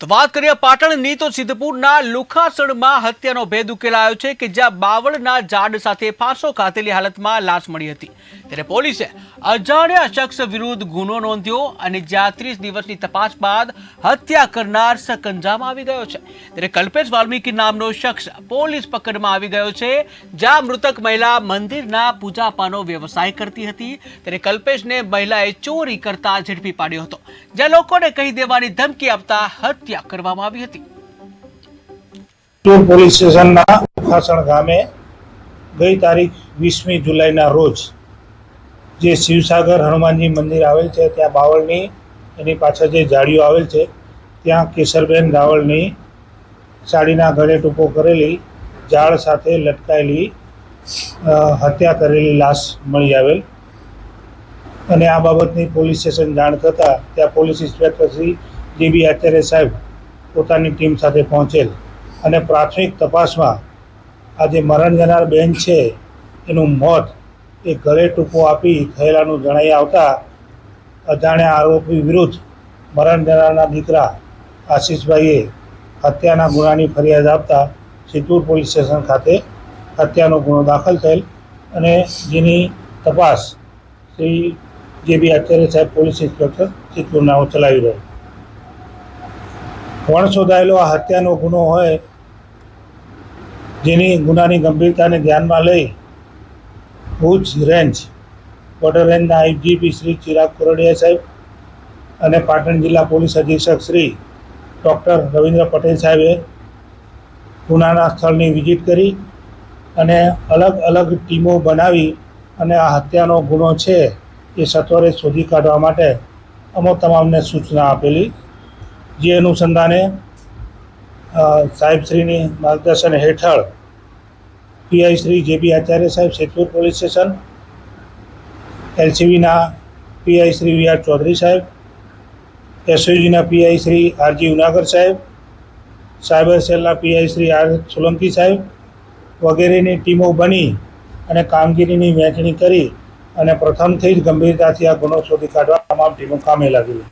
તો વાત કરીએ પાટણની, તો સિદ્ધપુરના લુખાસણમાં હત્યાનો ભેદ ઉકેલાયો છે કે જ્યાં બાવળના ઝાડ સાથે ફાંસો ખાતેલી હાલતમાં લાશ મળી હતી. ત્યારે પોલીસે અજાણ્યા શખ્સ વિરુદ્ધ ગુનો નોંધ્યો અને જ્યાં ત્રીસ દિવસની તપાસ બાદ હત્યા કરનાર સકંજામાં આવી ગયો છે. ત્યારે કલ્પેશ વાલ્મીકી નામનો શખ્સ પોલીસ પકડમાં આવી ગયો છે, જ્યાં મૃતક મહિલા મંદિરના પૂજાપાનો વ્યવસાય કરતી હતી. ત્યારે કલ્પેશને મહિલાએ ચોરી કરતા ઝડપી પાડ્યો હતો. જ્યાં લોકોને કહી દેવાની ધમકી આપતા હત્યા કરવામાં આવી હતી. પોલીસ સ્ટેશનના ઉખાસણ ગામે ગઈ તારીખ વીસમી જુલાઈના રોજ જે શિવસાગર હનુમાનજી મંદિર આવેલ છે, ત્યાં બાવળની એની પાછળ જે જાળીઓ આવેલ છે, ત્યાં કેશરબેન રાવળની સાડીના ગળે ટૂંકો કરેલી ઝાડ સાથે લટકાયેલી હત્યા કરેલી લાશ મળી આવેલ. અને આ બાબતની પોલીસ સ્ટેશન જાણ થતાં ત્યાં પોલીસ ઇન્સ્પેક્ટર શ્રી જે બી આચાર્ય સાહેબ પોતાની ટીમ સાથે પહોંચેલ. અને પ્રાથમિક તપાસમાં આ જે મરણ જનાર બેન છે, એનું મોત એ ગળે ટૂંકો આપી થયેલાનું જણાઈ આવતા અજાણ્યા આરોપી વિરુદ્ધ મરણ જનારના દીકરા આશીષભાઈએ હત્યાના ગુનાની ફરિયાદ આપતા સિદ્ધપુર પોલીસ સ્ટેશન ખાતે હત્યાનો ગુનો દાખલ થયેલ અને જેની તપાસ શ્રી જે બી આચાર્ય સાહેબ પોલીસ ઇન્સ્પેક્ટર સિદ્ધપુરના ચલાવી રહ્યો વણ શોધાયેલો, આ હત્યાનો ગુનો હોય, જેની ગુનાની ગંભીરતાને ધ્યાનમાં લઈ ભુજ રેન્જ બોર્ડર રેન્જના આઈજીપી શ્રી ચિરાગ કોરડિયા સાહેબ અને પાટણ જિલ્લા પોલીસ અધિક્ષક શ્રી ડૉક્ટર રવિન્દ્ર પટેલ સાહેબે ગુનાના સ્થળની વિઝિટ કરી અને અલગ અલગ ટીમો બનાવી અને આ હત્યાનો ગુનો છે એ સત્વરે શોધી કાઢવા માટે અમો તમામને સૂચના આપેલી જે અનુસંધાને સાહેબ સાહેબશ્રીની માર્ગદર્શન હેઠળ પીઆઈ શ્રી જે બી આચાર્ય સાહેબ, સેતુર police station, એલસીબીના PI Shri V R Chaudhary સાહેબ એસઓજીના PI Shri R G Unagar સાહેબ, સાયબર સેલના પીઆઈ શ્રી આર સોલંકી સાહેબ વગેરેની ટીમો બની અને કામગીરીની વહેંચણી કરી અને પ્રથમથી જ ગંભીરતાથી આ ગુનો શોધી કાઢવા તમામ ટીમો કામે લાગેલી